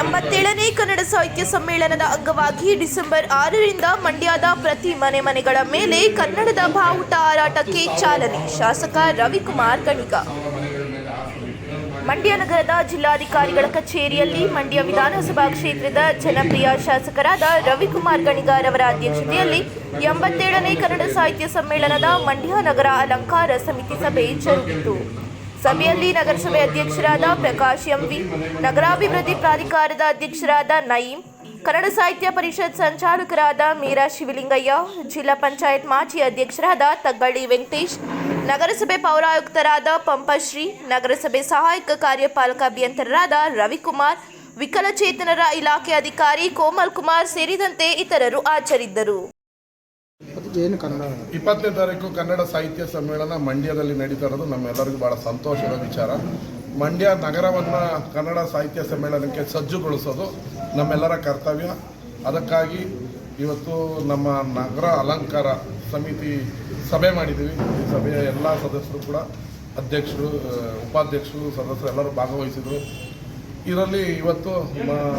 ಎಂಬತ್ತೇಳನೇ ಕನ್ನಡ ಸಾಹಿತ್ಯ ಸಮ್ಮೇಳನದ ಅಂಗವಾಗಿ ಡಿಸೆಂಬರ್ ಆರರಿಂದ ಮಂಡ್ಯದ ಪ್ರತಿ ಮನೆ ಮನೆಗಳ ಮೇಲೆ ಕನ್ನಡದ ಬಾವುಟ ಹಾರಾಟಕ್ಕೆ ಚಾಲನೆ. ಶಾಸಕ ರವಿಕುಮಾರ್ ಗಣಿಗ ಮಂಡ್ಯ ನಗರದ ಜಿಲ್ಲಾಧಿಕಾರಿಗಳ ಕಚೇರಿಯಲ್ಲಿ ಮಂಡ್ಯ ವಿಧಾನಸಭಾ ಕ್ಷೇತ್ರದ ಜನಪ್ರಿಯ ಶಾಸಕರಾದ ರವಿಕುಮಾರ್ ಗಣಿಗಾರ್ ಅವರ ಅಧ್ಯಕ್ಷತೆಯಲ್ಲಿ ಎಂಬತ್ತೇಳನೇ ಕನ್ನಡ ಸಾಹಿತ್ಯ ಸಮ್ಮೇಳನದ ಮಂಡ್ಯ ನಗರ ಅಲಂಕಾರ ಸಮಿತಿ ಸಭೆ ಜರುಗಿತು. ಸಭೆಯಲ್ಲಿ ನಗರಸಭೆ ಅಧ್ಯಕ್ಷರಾದ ಪ್ರಕಾಶ್ ಎಂವಿ, ನಗರಾಭಿವೃದ್ಧಿ ಪ್ರಾಧಿಕಾರದ ಅಧ್ಯಕ್ಷರಾದ ನಯೀಂ, ಕನ್ನಡ ಸಾಹಿತ್ಯ ಪರಿಷತ್ ಸಂಚಾಲಕರಾದ ಮೀರಾ ಶಿವಲಿಂಗಯ್ಯ, ಜಿಲ್ಲಾ ಪಂಚಾಯತ್ ಮಾಜಿ ಅಧ್ಯಕ್ಷರಾದ ತಗ್ಗಳ್ಳಿ ವೆಂಕಟೇಶ್, ನಗರಸಭೆ ಪೌರಾಯುಕ್ತರಾದ ಪಂಪಶ್ರೀ, ನಗರಸಭೆ ಸಹಾಯಕ ಕಾರ್ಯಪಾಲಕ ಅಭಿಯಂತರರಾದ ರವಿಕುಮಾರ್, ವಿಕಲಚೇತನರ ಇಲಾಖೆ ಅಧಿಕಾರಿ ಕೋಮಲ್ ಕುಮಾರ್ ಸೇರಿದಂತೆ ಇತರರು ಹಾಜರಿದ್ದರು. ಏನು ಕನ್ನಡ. ಇಪ್ಪತ್ತನೇ ತಾರೀಕು ಕನ್ನಡ ಸಾಹಿತ್ಯ ಸಮ್ಮೇಳನ ಮಂಡ್ಯದಲ್ಲಿ ನಡೀತಾ ಇರೋದು. ನಮ್ಮೆಲ್ಲರಿಗೂ ಭಾಳ ಸಂತೋಷದ ವಿಚಾರ. ಮಂಡ್ಯ ನಗರವನ್ನು ಕನ್ನಡ ಸಾಹಿತ್ಯ ಸಮ್ಮೇಳನಕ್ಕೆ ಸಜ್ಜುಗೊಳಿಸೋದು ನಮ್ಮೆಲ್ಲರ ಕರ್ತವ್ಯ. ಅದಕ್ಕಾಗಿ ಇವತ್ತು ನಮ್ಮ ನಗರ ಅಲಂಕಾರ ಸಮಿತಿ ಸಭೆ ಮಾಡಿದ್ದೀವಿ. ಈ ಸಭೆಯ ಎಲ್ಲ ಸದಸ್ಯರು ಕೂಡ, ಅಧ್ಯಕ್ಷರು ಉಪಾಧ್ಯಕ್ಷರು, ಸದಸ್ಯರು ಎಲ್ಲರೂ ಭಾಗವಹಿಸಿದರು. ಇದರಲ್ಲಿ ಇವತ್ತು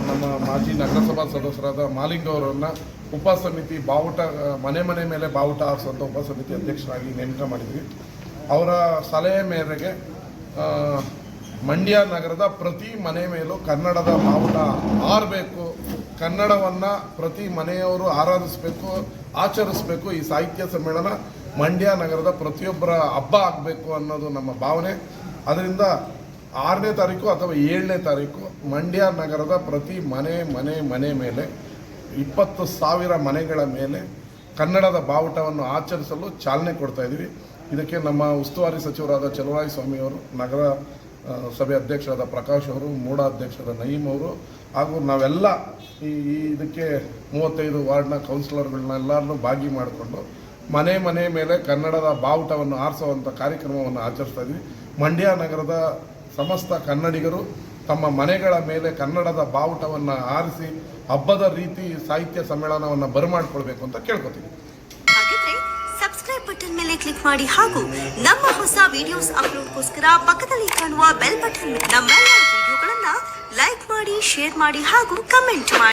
ನಮ್ಮ ಮಾಜಿ ನಗರಸಭಾ ಸದಸ್ಯರಾದ ಮಾಲಿಂಗ್ ಅವರನ್ನ ಉಪ ಸಮಿತಿ ಬಾವುಟ ಮನೆ ಮನೆ ಮೇಲೆ ಬಾವುಟ ಆರಿಸುವಂಥ ಉಪ ಸಮಿತಿ ಅಧ್ಯಕ್ಷರಾಗಿ ನೇಮಕ ಮಾಡಿದ್ವಿ. ಅವರ ಸಲಹೆ ಮೇರೆಗೆ ಮಂಡ್ಯ ನಗರದ ಪ್ರತಿ ಮನೆ ಮೇಲೂ ಕನ್ನಡದ ಬಾವುಟ ಹಾರಬೇಕು. ಕನ್ನಡವನ್ನು ಪ್ರತಿ ಮನೆಯವರು ಆರಾಧಿಸಬೇಕು, ಆಚರಿಸಬೇಕು. ಈ ಸಾಹಿತ್ಯ ಸಮ್ಮೇಳನ ಮಂಡ್ಯ ನಗರದ ಪ್ರತಿಯೊಬ್ಬರ ಹಬ್ಬ ಆಗಬೇಕು ಅನ್ನೋದು ನಮ್ಮ ಭಾವನೆ. ಅದರಿಂದ ಆರನೇ ತಾರೀಕು ಅಥವಾ ಏಳನೇ ತಾರೀಕು ಮಂಡ್ಯ ನಗರದ ಪ್ರತಿ ಮನೆ ಮನೆ ಮನೆ ಮೇಲೆ ಇಪ್ಪತ್ತು ಸಾವಿರ ಮನೆಗಳ ಮೇಲೆ ಕನ್ನಡದ ಬಾವುಟವನ್ನು ಆಚರಿಸಲು ಚಾಲನೆ ಕೊಡ್ತಾ ಇದ್ದೀವಿ. ಇದಕ್ಕೆ ನಮ್ಮ ಉಸ್ತುವಾರಿ ಸಚಿವರಾದ ಚಲುವರಾಯ ಸ್ವಾಮಿಯವರು ನಗರ ಸಭೆ ಅಧ್ಯಕ್ಷರಾದ ಪ್ರಕಾಶ್ ಅವರು, ಮೂಡ ಅಧ್ಯಕ್ಷರಾದ ನಯೀಮ್ ಅವರು ಹಾಗೂ ನಾವೆಲ್ಲ ಈ ಇದಕ್ಕೆ ಮೂವತ್ತೈದು ವಾರ್ಡ್ನ ಕೌನ್ಸಿಲರ್ಗಳನ್ನ ಎಲ್ಲರನ್ನೂ ಭಾಗಿ ಮಾಡಿಕೊಂಡು ಮನೆ ಮನೆ ಮೇಲೆ ಕನ್ನಡದ ಬಾವುಟವನ್ನು ಆರಿಸುವಂಥ ಕಾರ್ಯಕ್ರಮವನ್ನು ಆಚರಿಸ್ತಾ ಇದ್ವಿ ಮಂಡ್ಯ ನಗರದ ಸಮಸ್ತ ಕನ್ನಡಿಗರು ತಮ್ಮ ಮನೆಗಳ ಮೇಲೆ ಕನ್ನಡದ ಬಾವುಟವನ್ನು ಆರಿಸಿ, ಹಬ್ಬದ ರೀತಿ ಸಾಹಿತ್ಯ ಸಮ್ಮೇಳನವನ್ನು ಬರಮಾಡ್ಕೊಳ್ಬೇಕು ಅಂತ ಕೇಳ್ಕೊತೀವಿ. ಸಬ್ಸ್ಕ್ರೈಬ್ ಬಟನ್ ಮೇಲೆ ಕ್ಲಿಕ್ ಮಾಡಿ ಹಾಗೂ ನಮ್ಮ ಹೊಸ ವಿಡಿಯೋಸ್ ಅಪ್ಲೋಡ್ಗೋಸ್ಕರ ಪಕ್ಕದಲ್ಲಿ ಕಾಣುವ ಬೆಲ್ ಬಟನ್ ನಮ್ಮೆಲ್ಲ ವಿಡಿಯೋಗಳನ್ನ ಲೈಕ್ ಮಾಡಿ ಶೇರ್ ಮಾಡಿ ಹಾಗೂ ಕಮೆಂಟ್ ಮಾಡಿ.